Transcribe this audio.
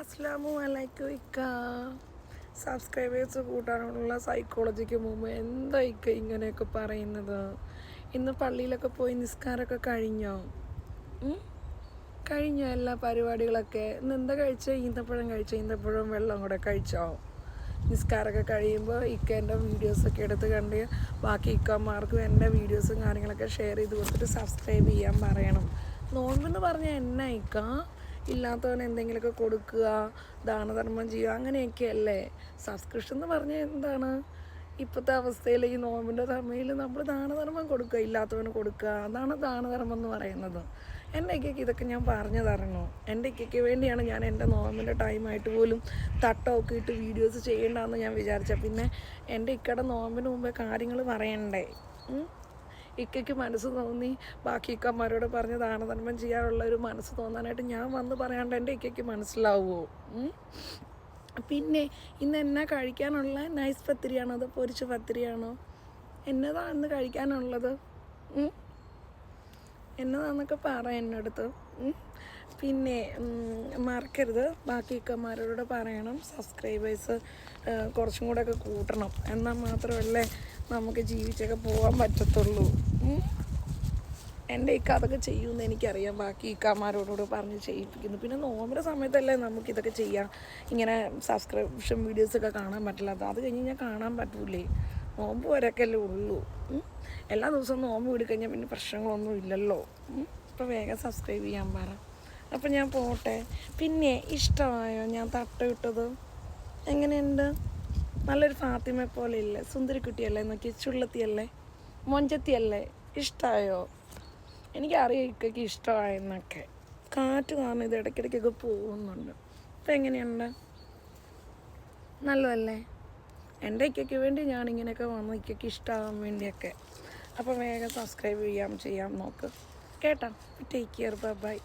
അസ്ലാമു അലൈക്കും ഇക്ക. സബ്സ്ക്രൈബേഴ്സ് കൂട്ടാനുള്ള സൈക്കോളജിക്ക് മുമ്പ് എന്താ ഇക്ക ഇങ്ങനെയൊക്കെ പറയുന്നത്? ഇന്ന് പള്ളിയിലൊക്കെ പോയി നിസ്കാരമൊക്കെ കഴിഞ്ഞോ? കഴിഞ്ഞ എല്ലാ പരിപാടികളൊക്കെ? ഇന്ന് എന്താ കഴിച്ചോ? ഈന്തപ്പഴം കഴിച്ചോ? ഈന്തപ്പഴം വെള്ളം കൂടെ കഴിച്ചോ? നിസ്കാരമൊക്കെ കഴിയുമ്പോൾ ഇക്ക എന്റെ വീഡിയോസൊക്കെ എടുത്ത് കണ്ട് ബാക്കി ഇക്കന്മാർക്കും എന്റെ വീഡിയോസും കാര്യങ്ങളൊക്കെ ഷെയർ ചെയ്ത് കൊടുത്തിട്ട് സബ്സ്ക്രൈബ് ചെയ്യാൻ പറയണം. നോമ്പെന്ന് പറഞ്ഞാൽ എന്നാ ഇക്ക? ഇല്ലാത്തവന് എന്തെങ്കിലുമൊക്കെ കൊടുക്കുക ദാനധർമ്മം ചെയ്യുക അങ്ങനെയൊക്കെ അല്ലേ? സബ്സ്ക്രിപ്ഷൻ എന്ന് പറഞ്ഞാൽ എന്താണ്? ഇപ്പോഴത്തെ അവസ്ഥയിൽ ഈ നോമ്പിന്റെ സമയത്തിൽ നമ്മൾ ദാനധർമ്മം കൊടുക്കുക ഇല്ലാത്തവന് കൊടുക്കുക. അതാണ് ദാനധർമ്മം എന്ന് പറയുന്നത്. എന്റെ ഇക്കയ്ക്ക് ഇതൊക്കെ ഞാൻ പറഞ്ഞു തരണോ എന്റെ ഇക്കയ്ക്ക് വേണ്ടിയാണ് ഞാൻ എന്റെ നോമ്പിന്റെ ടൈമായിട്ട് പോലും തട്ടമൊക്കെ ഇട്ട് വീഡിയോസ് ചെയ്യേണ്ടതെന്ന് ഞാൻ വിചാരിച്ച പിന്നെ എന്റെ ഇക്കയുടെ നോമ്പിന് മുമ്പേ കാര്യങ്ങൾ പറയണ്ടേ? ഇക്കയ്ക്ക് മനസ്സ് തോന്നി. ബാക്കി ഇക്കന്മാരോട് പറഞ്ഞ് ദാനധർമ്മം ചെയ്യാനുള്ള ഒരു മനസ്സ് തോന്നാനായിട്ട് ഞാൻ വന്ന് പറയാണ്ട് എന്റെ ഇക്കയ്ക്ക് മനസ്സിലാവുമോ പിന്നെ ഇന്ന് എന്നാ കഴിക്കാനുള്ള? നൈസ് പത്തിരിയാണോ അതോ പൊരിച്ച പത്തിരിയാണോ? എന്നതാ ഇന്ന് കഴിക്കാനുള്ളത്? എന്നതാന്നൊക്കെ പറ എന്നടുത്ത്? പിന്നെ മറക്കരുത്. ബാക്കി ഇക്കന്മാരോട് പറയണം. സബ്സ്ക്രൈബേഴ്സ് കുറച്ചും കൂടെ ഒക്കെ കൂട്ടണം. എന്നാൽ മാത്രമല്ലേ നമുക്ക് ജീവിച്ചൊക്കെ പോകാൻ പറ്റത്തുള്ളൂ? എന്റെ ഇക്ക അതൊക്കെ ചെയ്യുമെന്ന് എനിക്കറിയാം. ബാക്കി ഇക്കാമാരോടോട് പറഞ്ഞ് ചെയ്യിപ്പിക്കുന്നു. പിന്നെ നോമ്പിന്റെ സമയത്തല്ലേ നമുക്കിതൊക്കെ ചെയ്യാം. ഇങ്ങനെ സബ്സ്ക്രിപ്ഷൻ വീഡിയോസൊക്കെ കാണാൻ പറ്റില്ല. അത് കഴിഞ്ഞ് കഴിഞ്ഞാൽ കാണാൻ പറ്റൂലേ. നോമ്പ് വരക്കല്ലേ ഉള്ളൂ എല്ലാ ദിവസവും നോമ്പ് വിടിക്കഴിഞ്ഞാൽ പിന്നെ പ്രശ്നങ്ങളൊന്നും ഇല്ലല്ലോ. അപ്പോൾ വേഗം സബ്സ്ക്രൈബ് ചെയ്യാൻ പറ. അപ്പം ഞാൻ പോട്ടെ. പിന്നെ ഇഷ്ടമായോ ഞാൻ തട്ട ഇട്ടത്? എങ്ങനെയുണ്ട്? നല്ലൊരു ഫാത്തിമ പോലെ ഇല്ലേ സുന്ദരിക്കുട്ടിയല്ലേ? നോക്കി ചുള്ളത്തിയല്ലേ? മൊഞ്ചത്തിയല്ലേ? ഇഷ്ടമായോ എനിക്കറിയാം ഇക്കൊക്കെ ഇഷ്ടമായെന്നൊക്കെ. കാറ്റ് കാരണം ഇത് ഇടയ്ക്കിടയ്ക്കൊക്കെ പോകുന്നുണ്ട്. അപ്പം എങ്ങനെയുണ്ട്? നല്ലതല്ലേ? എന്റെ ഇക്കയ്ക്ക് വേണ്ടി ഞാൻ ഇങ്ങനെയൊക്കെ വന്ന് ഇക്കയ്ക്ക് ഇഷ്ടമാകാൻ വേണ്ടിയൊക്കെ. അപ്പോൾ വേഗം സബ്സ്ക്രൈബ് ചെയ്യാം ചെയ്യാം നോക്ക്. കേട്ടോ? Take care bye